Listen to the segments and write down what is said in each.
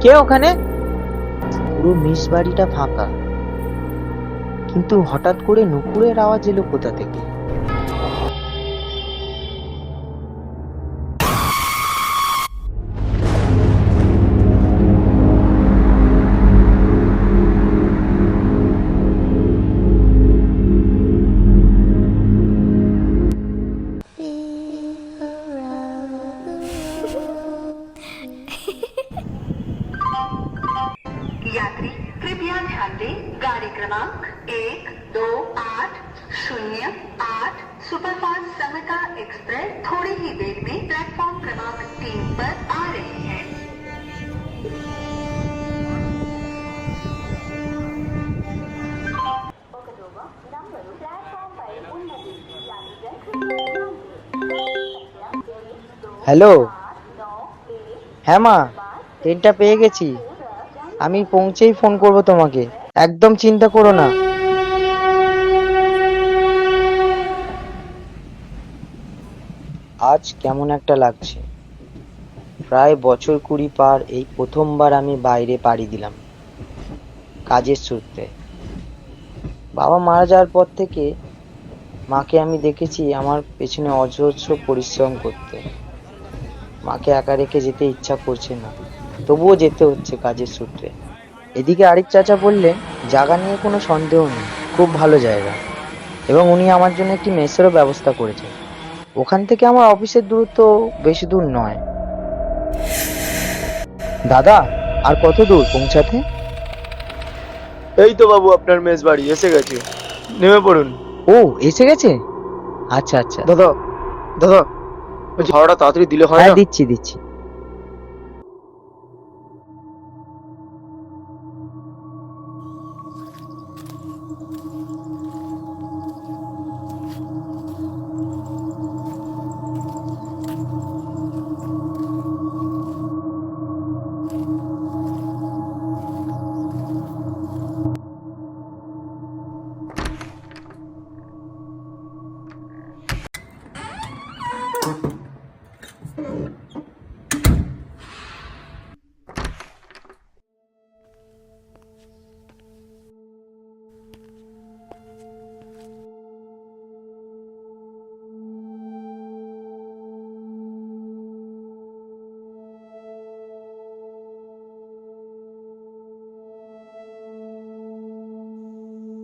কে ওখানে? পুরো মিস বাড়িটা ফাঁকা। কিন্তু হঠাৎ করে নুপুরের আওয়াজ এলো কোথা থেকে? ध्यान दें गाड़ी क्रमांक एक दो आठ शून्य आठ सुपरफास्ट समता एक्सप्रेस थोड़ी ही देर में प्लेटफॉर्म क्रमांक तीन पर आ रही है হ্যালো হ্যাঁ মা ট্রেনটা পেয়ে গেছি আমি পৌঁছেই ফোন করব তোমাকে। একদম চিন্তা করো না। আজ কেমন একটা লাগছে। প্রায় বছর কুড়ি পার এই প্রথমবার আমি বাইরে পাড়ি দিলাম। কাজের সূত্রে। বাবা মারা যাওয়ার পর থেকে মাকে আমি দেখেছি আমার পেছনে অজস্র পরিশ্রম করতে। মাকে একা রেখে যেতে ইচ্ছা করছে না। তবুও যেতে হচ্ছে কাজের সূত্রে। এদিকে আরিফ চাচা বললেন জায়গা নিয়ে কোনো সন্দেহ নেই খুব ভালো জায়গা। এবং উনি আমার জন্য একটি মেসেরও ব্যবস্থা করেছেন। ওখান থেকে আমার অফিসের দূরত্ব বেশি দূর নয়। দাদা আর কত দূর পৌঁছাতে? এই তো বাবু আপনার মেস বাড়ি এসে গেছে। নেমে পড়ুন। ও এসে গেছে? আচ্ছা আচ্ছা। দাদা দাদা ভাড়াটা তাড়াতাড়ি দিলে হয় হ্যাঁ না? দিচ্ছি দিচ্ছি।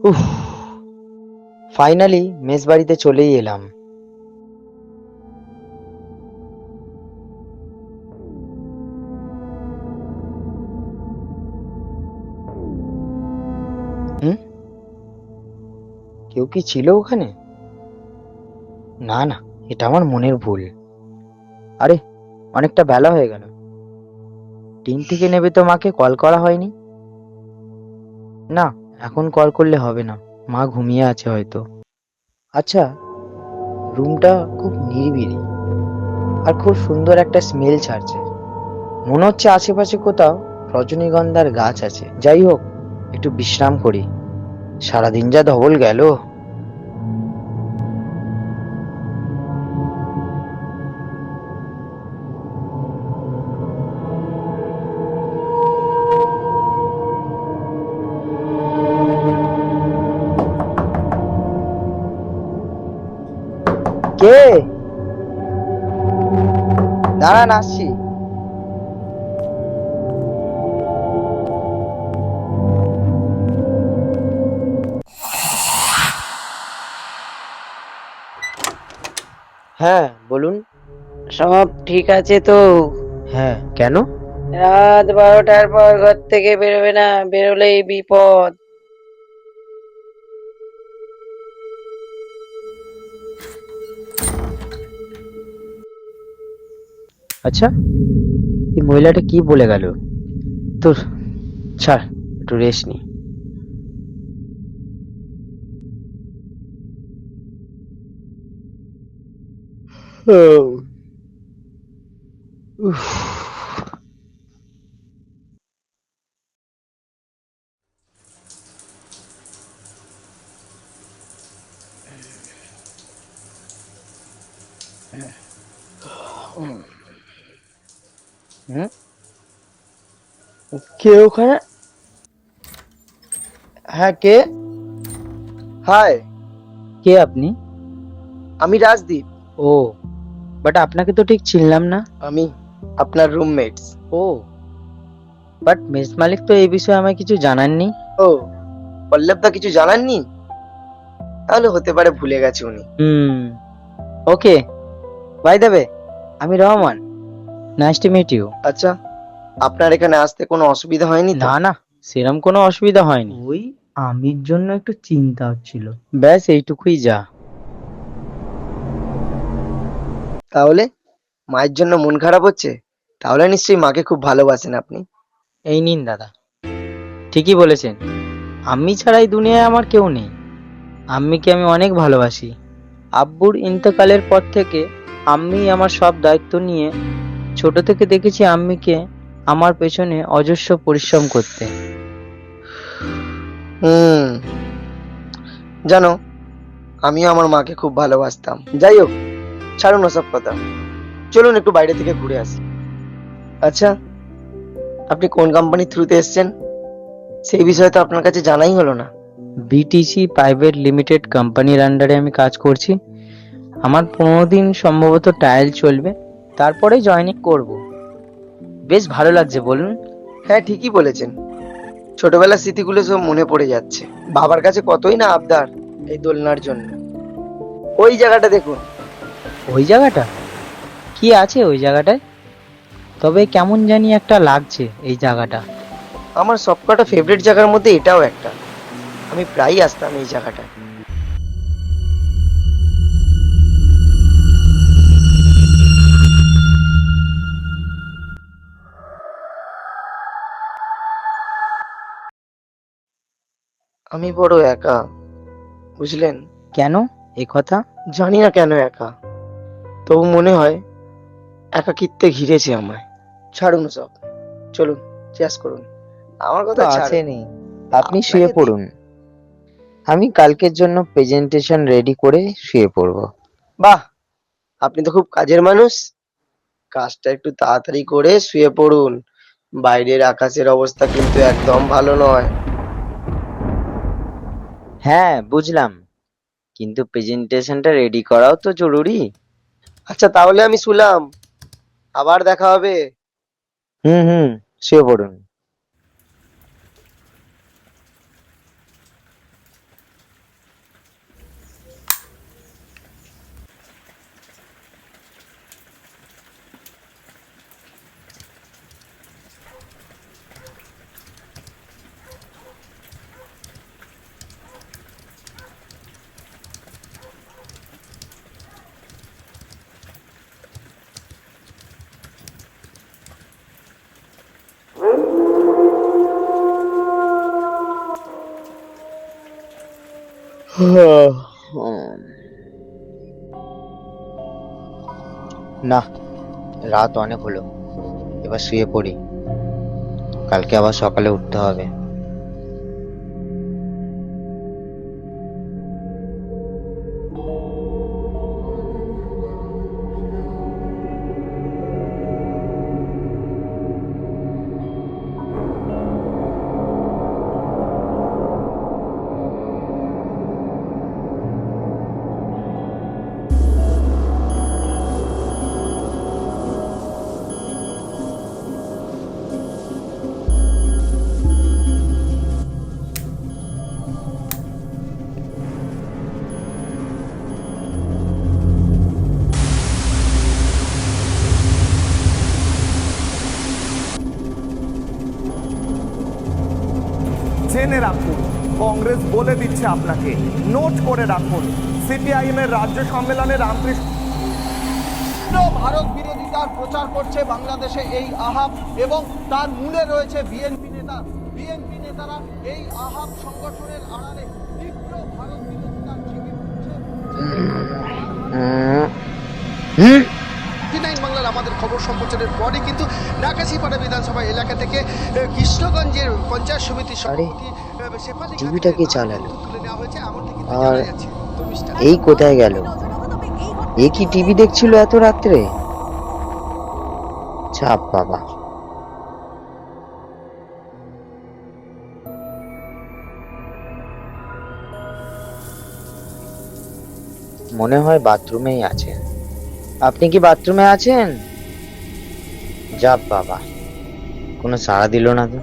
উফ। ফাইনালি মেস বাড়িতে চলেই এলাম। কেউ কি ছিল ওখানে? না না, এটা আমার মনের ভুল। আরে, অনেকটা বেলা হয়ে গেল। টিম থেকে নেবে তো মাকে, কল করা হয়নি? না এখন কল করলে হবে না। মা ঘুমিয়ে আছে হয়তো। আচ্ছা রুমটা খুব নিরিবিলি আর খুব সুন্দর একটা স্মেল ছাড়ছে। মনে হচ্ছে আশেপাশে কোথাও রজনীগন্ধার গাছ আছে। যাই হোক, একটু বিশ্রাম করি। সারাদিন যা ধবল গেল। দাঁড়ান আসছি হ্যাঁ বলুন। সব ঠিক আছে তো? হ্যাঁ কেন? রাত বারোটার পর ঘর থেকে বেরোবে না বেরোলেই বিপদ। আচ্ছা এই মহিলাটা কি বলে গেল? তোর ছাড় একটু রেস্ট নি। হুম কে ওখানে? হ্যাঁ কে? হাই। কে আপনি? আমি রাজদীপ। ও বাট আপনাকে তো ঠিক চিনলাম না। আমি আপনার রুমমেটস ও বাট মেস মালিক তো এই বিষয়ে আমায় কিছু জানাননি। ও পল্লব দা কিছু জানাননি? তাহলে হতে পারে ভুলে গেছে উনি। হুম ওকে। বাই দেবে আমি Rahman. Nice to meet you আচ্ছা আপনার এখানে আসতে কোনো অসুবিধা হয়নি তো? না না সেরকম কোনো অসুবিধা হয়নি। ওই আমির জন্য একটু চিন্তা হচ্ছিল। ব্যাস এইটুকুই যা। তাহলে মায়ের জন্য মন খারাপ হচ্ছে? তাহলে নিশ্চয়ই মাকে খুব ভালোবাসেন আপনি। এই নিন দাদা। ঠিকই বলেছেন। আমি ছাড়াই দুনিয়ায় আমার কেউ নেই। আম্মিকে আমি অনেক ভালোবাসি। আব্বুর ইন্তকালের পর থেকে আম্মি আমার সব দায়িত্ব নিয়ে ছোট থেকে দেখেছি আম্মিকে আমার পেছনে অজস্র পরিশ্রম করতে। হুম জানো আমিও আমার মাকে খুব ভালোবাসতাম। যাই হোক ছাড়ুন ওসব কথা। চলুন একটু বাইরে থেকে ঘুরে আসি। আচ্ছা আপনি কোন কোম্পানির থ্রুতে এসছেন? সেই বিষয়ে তো আপনার কাছে জানাই হলো না। বিটিসি প্রাইভেট লিমিটেড কোম্পানির আন্ডারে আমি কাজ করছি। আমার পনেরো দিন সম্ভবত ট্রায়াল চলবে। তারপরে জয়েনিং করব। বেশ ভালো লাগছে বলুন। হ্যাঁ ঠিকই বলেছেন। ছোটবেলার স্মৃতিগুলো সব মনে পড়ে যাচ্ছে। বাবার কাছে কতই না আবদার এই দোলনার জন্য। ওই জায়গাটা দেখুন। ওই জায়গাটা? কি আছে ওই জায়গাটায়? তবে কেমন জানি একটা লাগছে এই জায়গাটা। আমার সবকটা ফেভারিট জায়গার মধ্যে এটাও একটা। আমি প্রায়ই আসতাম এই জায়গাটায়। আমি বড় একা বুঝলেন? কেন? এ কথা? জানি না কেন একা। তবু মনে হয় একাকিত্বে ঘিরেছে আমায়। ছাড়ুন সব। চলুন চেস করুন। আমার কথা ছাড়ুন। আসেনি আপনি শুয়ে পড়ুন। আমি কালকের জন্য প্রেজেন্টেশন রেডি করে শুয়ে পড়ব। বাহ! আপনি তো খুব কাজের মানুষ। কাজটা একটু তাড়াতাড়ি করে শুয়ে পড়ুন। বাইরের আকাশের অবস্থা কিন্তু একদম ভালো নয়। হ্যাঁ বুঝলাম। কিন্তু প্রেজেন্টেশনটা রেডি করাও তো জরুরি। আচ্ছা তাহলে আমি শুনলাম আবার দেখা হবে। হুম হুম শুয়ে পড়ুন। না রাত অনেক হলো। এবার শুয়ে পড়ি। কালকে আবার সকালে উঠতে হবে। জেনে রাখুন কংগ্রেস বলে দিচ্ছে আপনাকে। নোট করে রাখুন সিপিআইএম এর রাজ্য সম্মেলনে রামকৃষ্ণ ভারত বিরোধিতার প্রচার করছে বাংলাদেশে এই আহাব এবং তার মূলে রয়েছে বিএনপি নেতা। বিএনপি নেতারা এই আহাব সংগঠনের আড়ালে তীব্র ভারত বিরোধিতার নাইন দক্ষিণ বাংলার আমাদের খবর সম্প্রচারের পরে কিন্তু নাকাশিপাড়া বিধানসভা এলাকা থেকে কৃষ্ণগঞ্জের পঞ্চায়েত সমিতি সভাপতি শেফালি টিভিটাকে এই কোথায় গেল? এ কি টিভি দেখছিল এত রাত্রে? ছাপ বাবা। মনে হয় বাথরুমেই আছে। আপনি কি বাথরুমে আছেন? যা বাবা, কোনো সাড়া দিল না তো।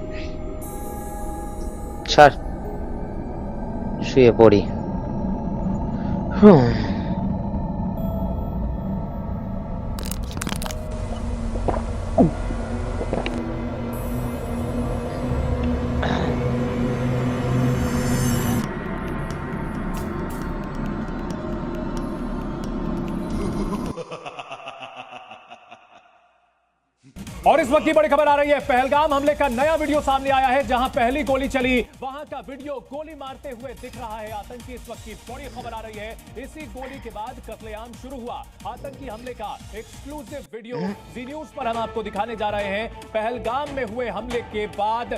ছাড়, শুয়ে পড়ি। হুম। और इस वक्त की बड़ी खबर आ रही है, पहलगाम हमले का नया वीडियो सामने आया है, जहाँ पहली गोली चली। वहाँ का वीडियो गोली मारते हुए दिख रहा है, आतंकी इस वक्त की बड़ी खबर आ रही है। इसी गोली के बाद कतलेआम शुरू हुआ। आतंकी हमले का एक्सक्लूसिव वीडियो जी न्यूज़ पर हम आपको दिखाने जा रहे हैं। पहलगाम में हुए हमले के बाद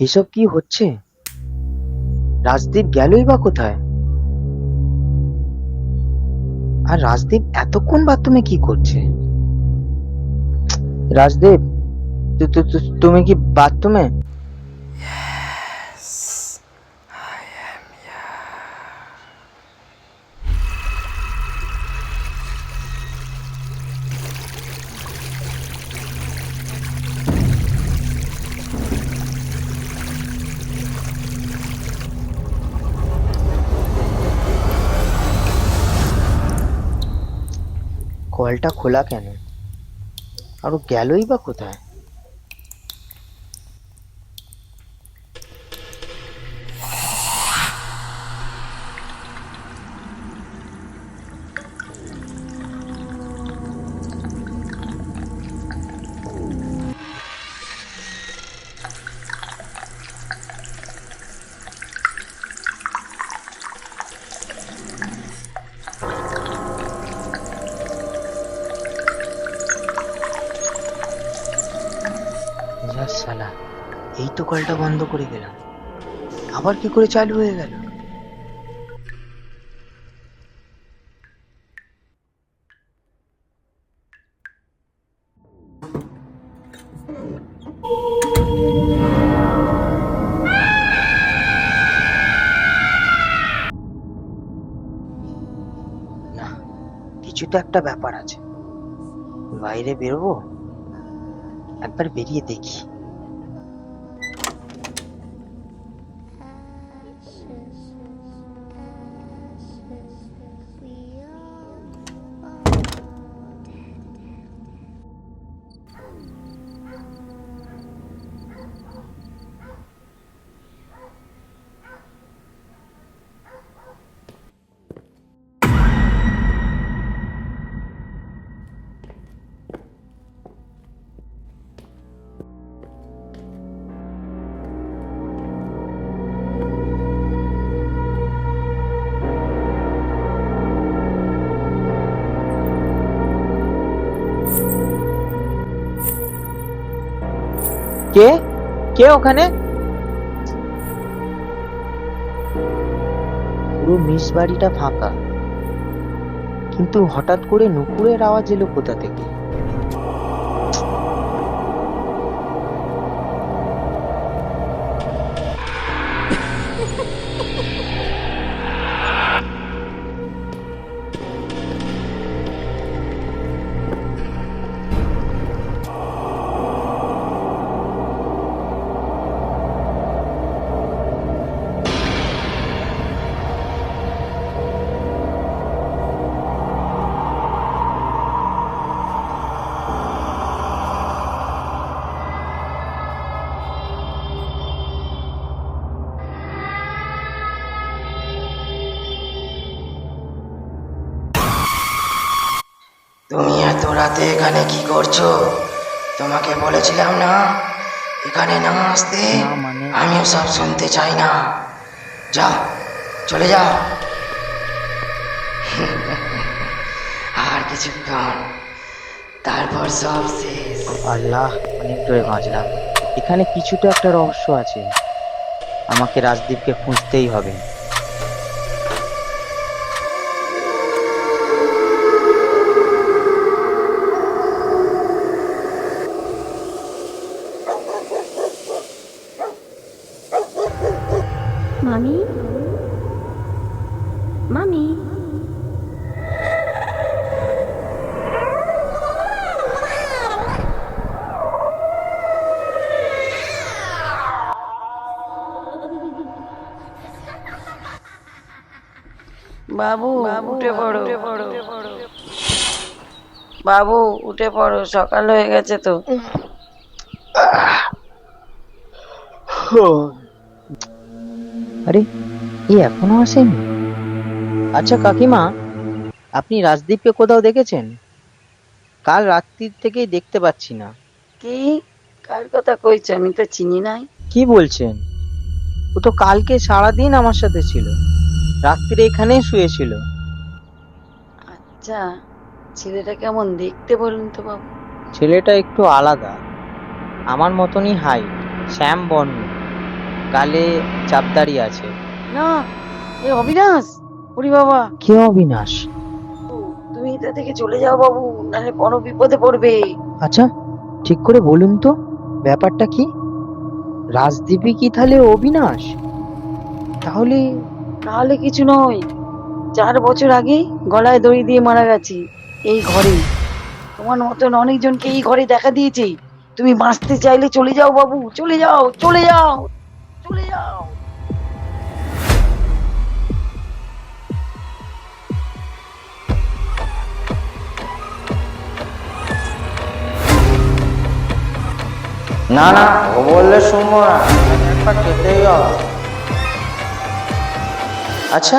এসব কি হচ্ছে? রাজদীপ গেলই বা কোথায়? আর রাজদীপ এতক্ষণ বাথরুমে কি করছে? রাজদীপ তুমি কি বাথরুমে? কলটা খোলা কেন আর ও গেলই বা কোথায় কলটা বন্ধ করে দিলাম। আবার কি করে চালু হয়ে গেল? না, কিছু তো একটা ব্যাপার আছে। বাইরে বেরোবো? একবার বেরিয়ে দেখি। কে ওখানে? পুরো মিস বাড়িটা ফাঁকা। কিন্তু হঠাৎ করে নুপুরের আওয়াজ এলো কোথা থেকে? রাতে এখানে কি করছ? তোমাকে বলেছিলাম না? এখানে না আসতে মানে- আমিও সব শুনতে চাই না। যাও চলে যাও। আর কিছুক্ষণ তারপর সব শেষ। আল্লাহ অনেক জোরে বাঁচলাম। এখানে কিছুটা একটা রহস্য আছে। আমাকে রাজদীপকে খুঁজতেই হবে। মামি বাবু উঠে পড়ো। বাবু উঠে পড়ো সকাল হয়ে গেছে তো। আরে এ এখনও আসেনি? আচ্ছা কাকিমা আপনি রাজদীপকে কোথাও দেখেছেন? কাল রাত্রির থেকেই দেখতে পাচ্ছি না। কি? কার কথা কইছো? আমি তো চিনি নাই। কি বলছেন? ও তো কালকে সারাদিন আমার সাথে ছিল। রাত্রিরে এখানেই শুয়েছিল। আচ্ছা ছেলেটা কেমন দেখতে বলুন তো বাবু। ছেলেটা একটু আলাদা। আমার মতনই হাই শ্যাম বর্ণ গালে চাপদারি আছে। না এ অবিনাশ। ওরে বাবা। কে অবিনাশ। তুমি এটা থেকে চলে যাও বাবু নাহলে বড় বিপদে পড়বে। আচ্ছা ঠিক করে বলুন তো ব্যাপারটা কি? রাজদীপই কি তাহলে অবিনাশ? তাহলে তাহলে কিছু নয় চার বছর আগে গলায় দড়ি দিয়ে মারা গেছে এই ঘরে। তোমার মতন অনেকজনকে এই ঘরে দেখা দিয়েছে। তুমি বাঁচতে চাইলে চলে যাও বাবু চলে যাও চলে যাও চলে যাও। না না ও বললে শুনব না। একবার খেতেই হবে। আচ্ছা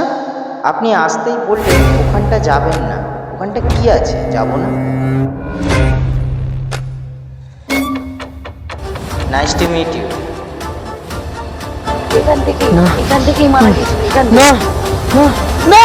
আপনি আসতেই বললেন ওখানটা যাবেন না। ওখানটা কি আছে? যাব না। নাইস টু মিট ইউ এখান থেকে এখান থেকেই মারা গেছে এখান থেকে। না না। না!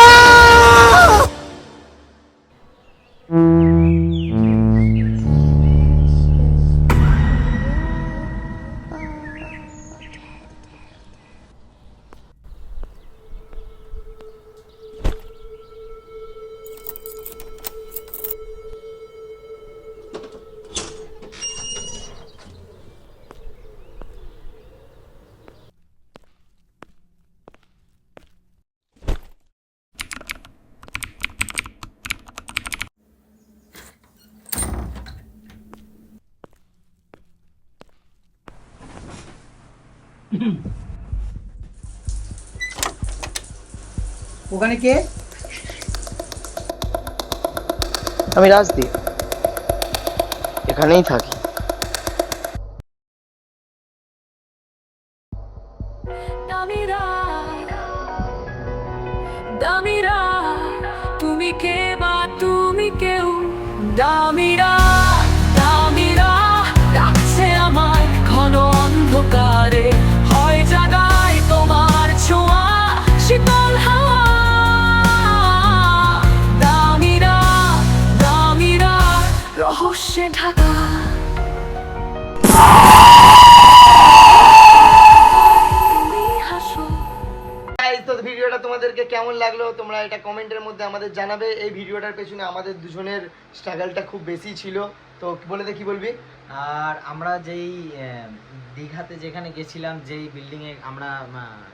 ওখানে কে আমি রাজদীপ এখানেই থাকি তোমাদেরকে কেমন লাগল তোমরা এটা কমেন্টের মধ্যে আমাদের জানাবে। এই ভিডিওটার পেছনে আমাদের দুজনের স্ট্রাগলটা খুব বেশি ছিল। তো বলে দে কি বলবি? আর আমরা যেই দীঘাতে যেখানে গেছিলাম যেই বিল্ডিং এ আমরা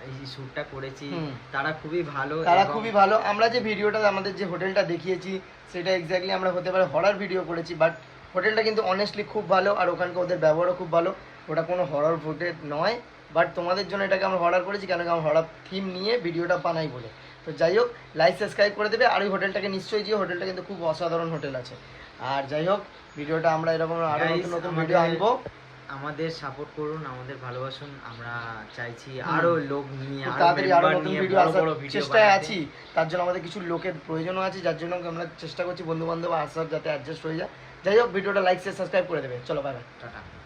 এই শ্যুটটা করেছি তারা খুবই ভালো তারা খুবই ভালো। আমরা যে ভিডিওটা আমাদের যে হোটেলটা দেখিয়েছি সেটা এক্স্যাক্টলি আমরা হতে পারে হরার ভিডিও করেছি বাট হোটেলটা কিন্তু অনেস্টলি খুব ভালো আর ওখানকার ওদের ব্যবহারও খুব ভালো। ওটা কোনো হরর ফুটেজ নয়। বাট তোমাদের জন্য এটাকে আমরা হরার করেছি কেন আমরা হরার থিম নিয়ে ভিডিওটা বানাই বলে। তো যাই হোক লাইক সাবস্ক্রাইব করে দেবে আর ওই হোটেলটাকে নিশ্চয়ই যে হোটেলটা কিন্তু খুব অসাধারণ হোটেল আছে। আর যাই হোক ভিডিওটা আমরা এরকম আরও নতুন নতুন আমাদের- ভিডিও আনব। আমাদের সাপোর্ট করুন আমাদের ভালোবাসুন আমরা চাইছি আরও লোক নিয়ে তাড়াতাড়ি আরও নতুন ভিডিও আসার চেষ্টায় আছি। তার জন্য আমাদের কিছু লোকের প্রয়োজনও আছে যার জন্য আমরা চেষ্টা করছি বন্ধু বান্ধব আসার যাতে অ্যাডজাস্ট হয়ে যায়। যাই হোক ভিডিওটা লাইক শেয়ার সাবস্ক্রাইব করে দেবে। চলো বাই বাই টাটা।